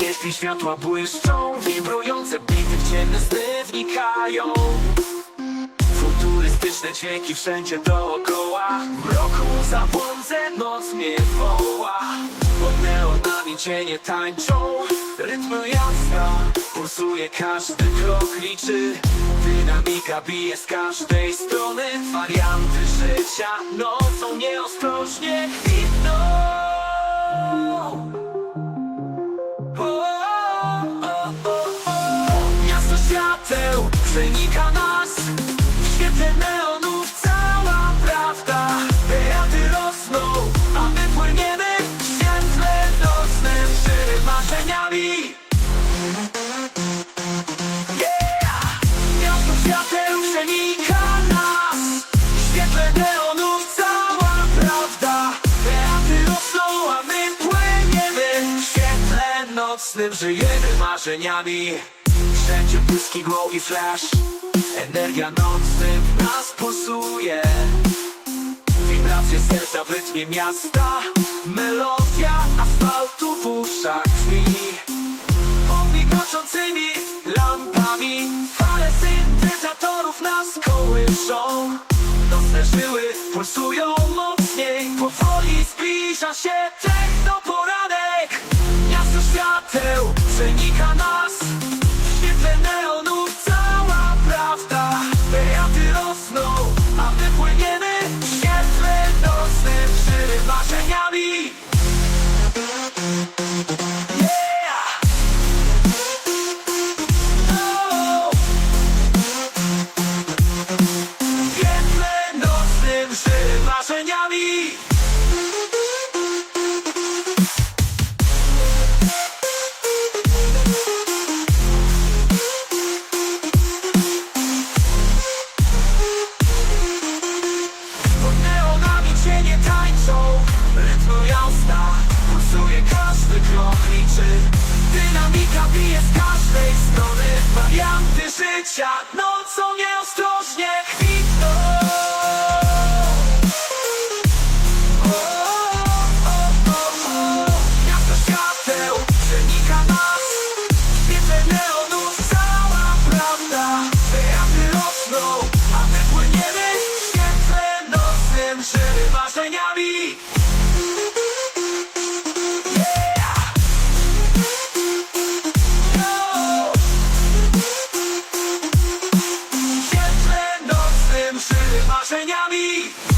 Jeśli światła błyszczą Wibrujące bity w ciemne sny wnikają. Futurystyczne dźwięki wszędzie dookoła. W roku zabłądzę noc mnie woła. Pod neonami cienie tańczą Rytmy jasna Pulsuje każdy krok liczy. Dynamika bije z każdej strony Warianty życia nocą nieostrożnie przenika nas W świetle neonów cała prawda. Beaty rosną, a my płyniemy W świetle nocnym marzeniami. Przenika nas świetle cała prawda. Rosną, a my płyniemy W świetle nocnym żyjemy marzeniami Wszędzie błyski glow i flash. Energia nocnym nas pulsuje. Wibracje serca w rytmie miasta. Melodia asfaltu w uszach brzmi Omigaczącymi lampami. Fale syntezatorów nas kołyszą. Nocne żyły pulsują mocniej. Powoli zbliża się technoporanek Miasto świateł przenika nas cienie tańczą. Rytm jasna Pulsuje każdy krok liczy. Dynamika bije z każdej strony. Warianty życia marzeniami